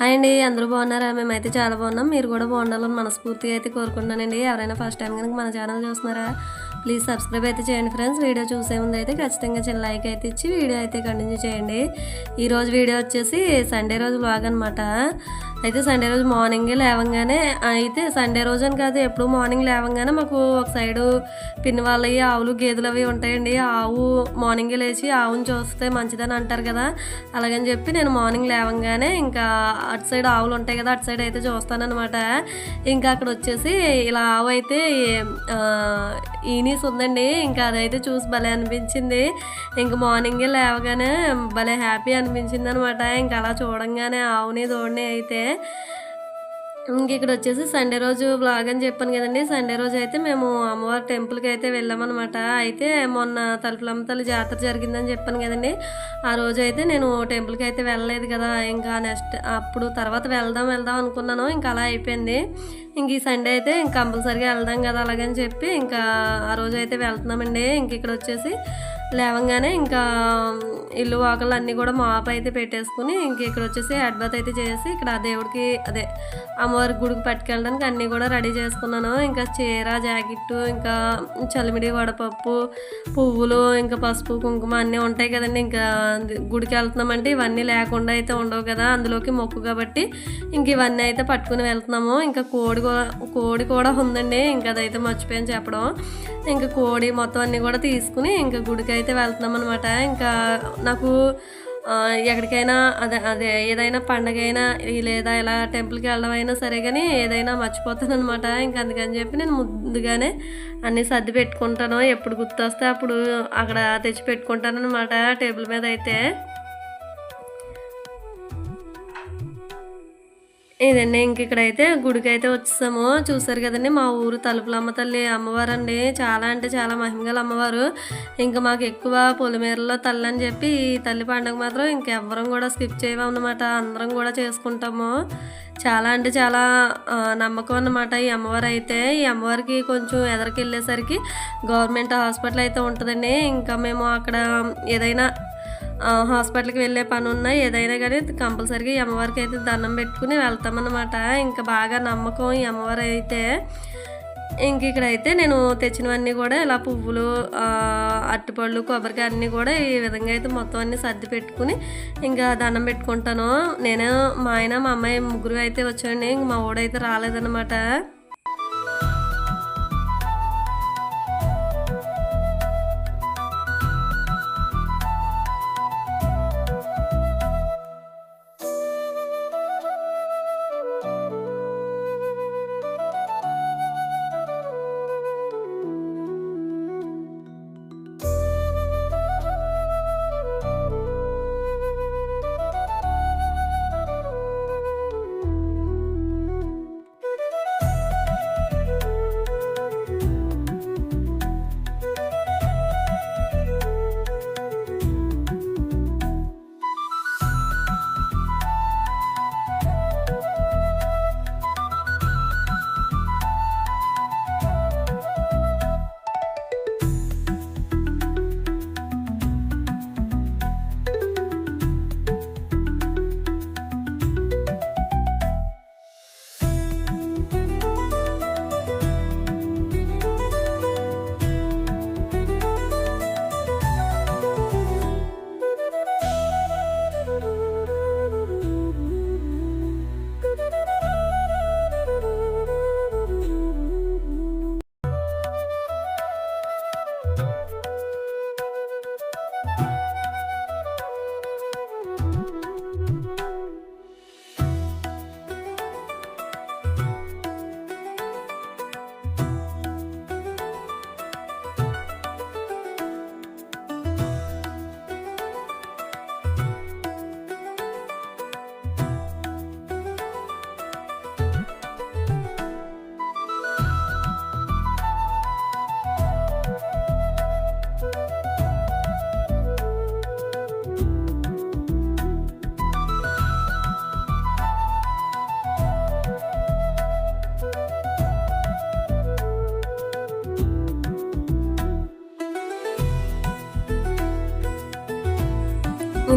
Hi అండి అందరూ బాగున్నారా? మేమైతే చాలా బాగున్నాం. మీరు కూడా బాగుండాలని మనస్ఫూర్తిగా అయితే కోరుకుంటున్నానండి. ఎవరైనా ఫస్ట్ టైం కనుక మన ఛానల్ చూస్తున్నారా ప్లీజ్ సబ్స్క్రైబ్ అయితే చేయండి ఫ్రెండ్స్ వీడియో చూసే ముందు అయితే ఖచ్చితంగా చిన్న లైక్ అయితే ఇచ్చి వీడియో అయితే కంటిన్యూ చేయండి. ఈరోజు వీడియో వచ్చేసి సండే రోజు బ్లాగ్ అనమాట అయితే సండే రోజు మార్నింగే లేవంగానే అయితే సండే రోజు అని కాదు ఎప్పుడు మార్నింగ్ లేవంగానే మాకు ఒక సైడు పిన్ని వాళ్ళవి ఆవులు గేదెలు అవి ఉంటాయండి. ఆవు మార్నింగే లేచి ఆవుని చూస్తే మంచిదని అంటారు కదా. అలాగని చెప్పి నేను మార్నింగ్ లేవంగానే ఇంకా అటు సైడ్ ఆవులు ఉంటాయి కదా అటు సైడ్ అయితే చూస్తానమాట ఇంకా అక్కడ వచ్చేసి ఇలా ఆవు అయితే ఈని ఈనీస్ ఉందండి ఇంకా అదైతే చూసి భలే అనిపించింది. ఇంక మార్నింగే లేవగానే భలే హ్యాపీ అనిపించింది అనమాట ఇంకా అలా చూడంగానే ఆవుని దోడిని అయితే ఇంక ఇక్కడ వచ్చేసి సండే రోజు బ్లాగ్ అని చెప్పాను కదండి. సండే రోజు అయితే మేము అమ్మవారి టెంపుల్కి అయితే వెళ్ళామన్నమాట. అయితే మొన్న తలుపులమ్మ తల్లి జాతర జరిగిందని చెప్పాను కదండి. ఆ రోజు అయితే నేను టెంపుల్కి అయితే వెళ్ళలేదు కదా. ఇంకా నెక్స్ట్ అప్పుడు తర్వాత వెళ్దాం వెళ్దాం అనుకున్నాను. ఇంకా అలా అయిపోయింది. ఇంక ఈ సండే అయితే ఇంక కంపల్సరీగా వెళ్దాం కదా అలాగని చెప్పి ఇంకా ఆ రోజు అయితే వెళ్తున్నామండి. ఇంక ఇక్కడ వచ్చేసి లేవంగానే ఇంకా ఇల్లు వాకలు అన్నీ కూడా మాప్ అయితే పెట్టేసుకుని ఇంక ఇక్కడ వచ్చేసి అడ్బత్ అయితే చేసి ఇక్కడ ఆ దేవుడికి అదే అమ్మవారి గుడికి పట్టుకెళ్ళడానికి అన్నీ కూడా రెడీ చేసుకున్నాను. ఇంకా చీర జాకెట్టు ఇంకా చలిమిడి వడపప్పు పువ్వులు ఇంకా పసుపు కుంకుమ అన్నీ ఉంటాయి కదండి. ఇంకా గుడికి వెళ్తున్నామంటే ఇవన్నీ లేకుండా అయితే ఉండవు కదా. అందులోకి మొక్కు కాబట్టి ఇంక ఇవన్నీ అయితే పట్టుకుని వెళ్తున్నాము. ఇంకా కోడి కూడా కోడి కూడా ఉందండి. ఇంకా అదైతే మర్చిపోయాను చెప్పడం. ఇంకా కోడి మొత్తం అన్నీ కూడా తీసుకుని ఇంకా గుడికి అయితే వెళ్తున్నాం అనమాట ఇంకా నాకు ఎక్కడికైనా అదే అదే ఏదైనా పండగ అయినా లేదా ఇలా టెంపుల్కి వెళ్ళడం అయినా సరే కానీ ఏదైనా మర్చిపోతాను అనమాట ఇంకా అందుకని చెప్పి నేను ముందుగానే అన్నీ సర్ది పెట్టుకుంటాను. ఎప్పుడు గుర్తొస్తే అప్పుడు అక్కడ తెచ్చి పెట్టుకుంటాను అనమాట టేబుల్ మీద అయితే. ఇదండి ఇంక ఇక్కడైతే గుడికి అయితే వచ్చేసాము. చూసారు కదండి మా ఊరు తలుపులమ్మ తల్లి అమ్మవారు అండి చాలా అంటే చాలా మహిమగల అమ్మవారు. ఇంకా మాకు ఎక్కువ పొలిమేరలో తల్లి అని చెప్పి ఈ తల్లి పండుగ మాత్రం ఇంకెవ్వరం కూడా స్కిప్ చేయమన్నమాట. అందరం కూడా చేసుకుంటాము. చాలా అంటే చాలా నమ్మకం అన్నమాట ఈ అమ్మవారు అయితే ఈ అమ్మవారికి కొంచెం ఎదరికి వెళ్ళేసరికి గవర్నమెంట్ హాస్పిటల్ అయితే ఉంటుందండి. ఇంకా మేము అక్కడ ఏదైనా హాస్పిటల్కి వెళ్ళే పని ఉన్నా ఏదైనా కానీ కంపల్సరీగా ఈ అమ్మవారికి అయితే దండం పెట్టుకుని వెళ్తామన్నమాట. ఇంకా బాగా నమ్మకం ఈ అమ్మవారు అయితే ఇంక ఇక్కడైతే నేను తెచ్చినవన్నీ కూడా ఇలా పువ్వులు అరటిపళ్ళు కొబ్బరికాయ అన్నీ కూడా ఈ విధంగా అయితే మొత్తం అన్ని సర్ది పెట్టుకుని ఇంకా దండం పెట్టుకుంటాను. నేను మా ఆయన మా అమ్మాయి ముగ్గురు అయితే వచ్చాండి ఇంక మా ఊడైతే రాలేదన్నమాట.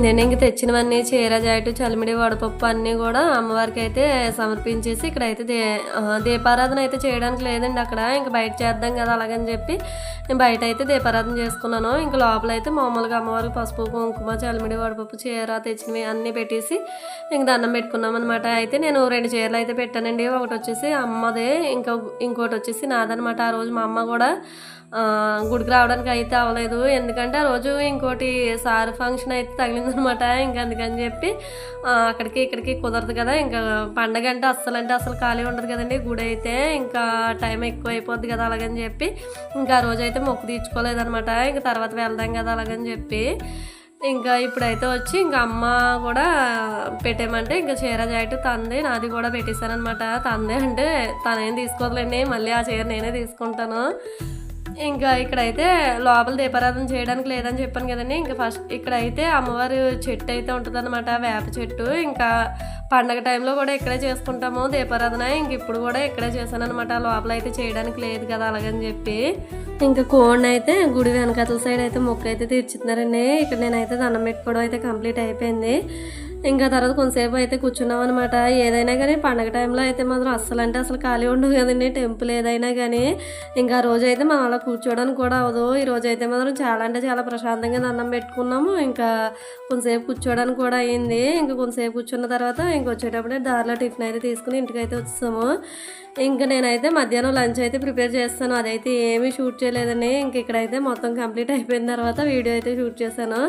నేను ఇంక తెచ్చినవన్నీ చీర జాయిటు చలిమిడి వడపప్పు అన్నీ కూడా అమ్మవారికి అయితే సమర్పించేసి ఇక్కడైతే దే దీపారాధన అయితే చేయడానికి లేదండి అక్కడ. ఇంక బయట చేద్దాం కదా అలాగని చెప్పి నేను బయట అయితే దీపారాధన చేసుకున్నాను. ఇంక లోపల అయితే మామూలుగా అమ్మవారికి పసుపు కుంకుమ చలిమిడి వడపప్పు చీర తెచ్చినవి అన్నీ పెట్టేసి ఇంక దండం పెట్టుకున్నాం అనమాట అయితే నేను రెండు చీరలు అయితే పెట్టానండి. ఒకటి వచ్చేసి అమ్మదే ఇంకా ఇంకోటి వచ్చేసి నాదనమాట ఆ రోజు మా అమ్మ కూడా గుడికి రావడానికి అయితే అవ్వలేదు. ఎందుకంటే ఆ రోజు ఇంకోటి సార్ ఫంక్షన్ అయితే అనమాట ఇంకా అందుకని చెప్పి అక్కడికి ఇక్కడికి కుదరదు కదా. ఇంకా పండగ అంటే అస్సలు అంటే అసలు ఖాళీ ఉండదు కదండి గుడి అయితే ఇంకా టైం ఎక్కువ అయిపోద్ది కదా అలాగని చెప్పి ఇంకా ఆ రోజైతే మొక్కు తీర్చుకోలేదనమాట ఇంకా తర్వాత వెళ్దాం కదా అలాగని చెప్పి ఇంకా ఇప్పుడైతే వచ్చి ఇంకా అమ్మ కూడా పెట్టేమంటే ఇంకా చీర జాకెట్ తంది నాది కూడా పెట్టేశానమాట తందే అంటే తనేం తీసుకోదులేండి మళ్ళీ ఆ చీర నేనే తీసుకుంటాను. ఇంకా ఇక్కడైతే లోపల దీపారాధన చేయడానికి లేదని చెప్పాను కదండి. ఇంకా ఫస్ట్ ఇక్కడైతే అమ్మవారి చెట్టు అయితే ఉంటుందన్నమాట వేప చెట్టు. ఇంకా పండగ టైంలో కూడా ఇక్కడే చేసుకుంటాము దీపారాధన. ఇంక ఇప్పుడు కూడా ఇక్కడే చేశాను అనమాట లోపల అయితే చేయడానికి లేదు కదా అలాగని చెప్పి. ఇంకా కోడిని అయితే గుడి వెనకాతల సైడ్ అయితే మొక్క అయితే తీర్చుతున్నారండి. ఇక్కడ నేనైతే దండం పెట్టుకోవడం అయితే కంప్లీట్ అయిపోయింది. ఇంకా తర్వాత కొంతసేపు అయితే కూర్చున్నాం అనమాట ఏదైనా కానీ పండగ టైంలో అయితే మాత్రం అస్సలు అంటే అసలు ఖాళీ ఉండదు కదండి. టెంపుల్ ఏదైనా కానీ. ఇంకా ఆ రోజు అయితే మనం అలా కూర్చోవడానికి కూడా అవ్వదు. ఈ రోజు అయితే మాత్రం చాలా అంటే చాలా ప్రశాంతంగా దండం పెట్టుకున్నాము. ఇంకా కొంతసేపు కూర్చోవడానికి కూడా అయింది ఇంకా కొంతసేపు కూర్చున్న తర్వాత ఇంక వచ్చేటప్పుడు దారిలో టిఫిన్ అయితే తీసుకుని ఇంటికైతే వచ్చాము ఇంకా నేనైతే మధ్యాహ్నం లంచ్ అయితే ప్రిపేర్ చేస్తాను. అదైతే ఏమీ షూట్ చేయలేదండి. ఇంక ఇక్కడైతే మొత్తం కంప్లీట్ అయిపోయిన తర్వాత వీడియో అయితే షూట్ చేశాను.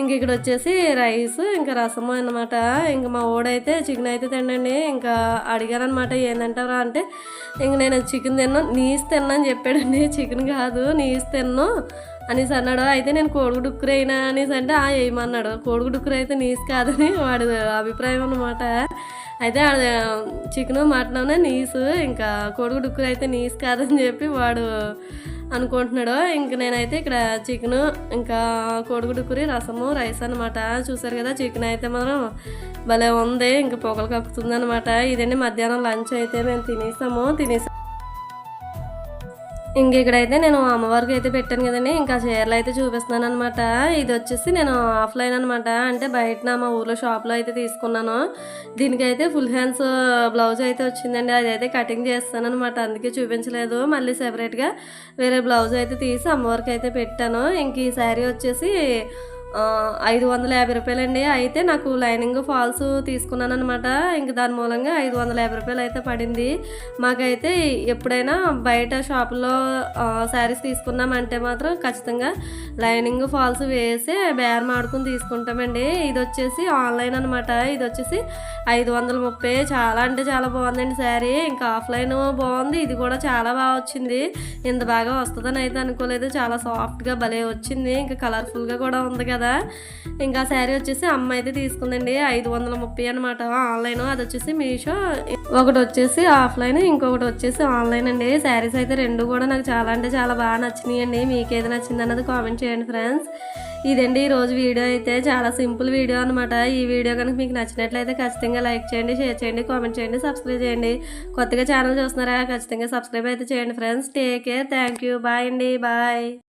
ఇంక ఇక్కడ వచ్చేసి రైస్ ఇంకా రసం అన్నమాట. ఇంక మా ఓడైతే చికెన్ అయితే తినండి ఇంకా అడిగారు అనమాట ఏంటంటారా అంటే ఇంక నేను చికెన్ తిన్నాను నీస్ తిన్నాను అని చెప్పాడండి. చికెన్ కాదు నీస్ తిన్నాను అనేసి అన్నాడు. అయితే నేను కోడుగు డుక్కురైనా అనేసి అంటే ఆ వేయమన్నాడు కోడుగు డుక్కురు అయితే నీస్ కాదని వాడి అభిప్రాయం అనమాట అయితే చికెన్ మటన్ నీసు ఇంకా కోడుగు డుక్కురు అయితే నీస్ కాదని చెప్పి వాడు అనుకుంటున్నాడు ఇంక నేనైతే ఇక్కడ చికెన్ ఇంకా కోడిగుడ్డుకురి రసము రైస్ అనమాట చూసారు కదా. చికెన్ అయితే మనం భలే ఉంది. ఇంకా పొగలు కక్కుతుంది అనమాట ఇదండి మధ్యాహ్నం లంచ్ అయితే మేము తినేసాము. తినేసాము ఇంక ఇక్కడైతే నేను అమ్మవారికి అయితే పెట్టాను కదండి. ఇంకా చీరలు అయితే చూపిస్తున్నాను అనమాట ఇది వచ్చేసి నేను ఆఫ్లైన్ అనమాట అంటే బయట మా ఊర్లో షాప్లో అయితే తీసుకున్నాను. దీనికైతే ఫుల్ హ్యాండ్స్ బ్లౌజ్ అయితే వచ్చిందండి. అది అయితే కటింగ్ చేస్తాను అనమాట అందుకే చూపించలేదు. మళ్ళీ సెపరేట్గా వేరే బ్లౌజ్ అయితే తీసి అమ్మవారికి అయితే పెట్టాను. ఇంక ఈ శారీ వచ్చేసి ఐదు వందల యాభై రూపాయలండి. అయితే నాకు లైనింగ్ ఫాల్స్ తీసుకున్నాను అనమాట ఇంక దాని మూలంగా ఐదు వందల యాభై రూపాయలు అయితే పడింది. మాకైతే ఎప్పుడైనా బయట షాపులో శారీస్ తీసుకున్నామంటే మాత్రం ఖచ్చితంగా లైనింగ్ ఫాల్స్ వేసి బేరం ఆడుకుని తీసుకుంటామండి. ఇది వచ్చేసి ఆన్లైన్ అనమాట ఇది వచ్చేసి ఐదు వందల ముప్పై. చాలా అంటే చాలా బాగుందండి శారీ. ఇంకా ఆఫ్లైన్ బాగుంది. ఇది కూడా చాలా బాగా వచ్చింది. ఇంత బాగా వస్తుందని అయితే అనుకోలేదు. చాలా సాఫ్ట్గా భలే వచ్చింది. ఇంకా కలర్ఫుల్గా కూడా ఉంది కదా. ఇంకా శారీ వచ్చేసి అమ్మ అయితే తీసుకుందండి ఐదు వందల ముప్పై అనమాట ఆన్లైన్. అది వచ్చేసి మీషో. ఒకటి వచ్చేసి ఆఫ్లైన్ ఇంకొకటి వచ్చేసి ఆన్లైన్ అండి. శారీస్ అయితే రెండు కూడా నాకు చాలా అంటే చాలా బాగా నచ్చినాయి అండి మీకు ఏది నచ్చింది అన్నది కామెంట్ చేయండి ఫ్రెండ్స్. ఇదండి ఈ రోజు వీడియో అయితే. చాలా సింపుల్ వీడియో అనమాట ఈ వీడియో కనుక మీకు నచ్చినట్లయితే ఖచ్చితంగా లైక్ చేయండి షేర్ చేయండి కామెంట్ చేయండి సబ్స్క్రైబ్ చేయండి. కొత్తగా ఛానల్ చూస్తున్నారా? ఖచ్చితంగా సబ్స్క్రైబ్ అయితే చేయండి friends. Take care. Thank you. Bye అండి. బాయ్.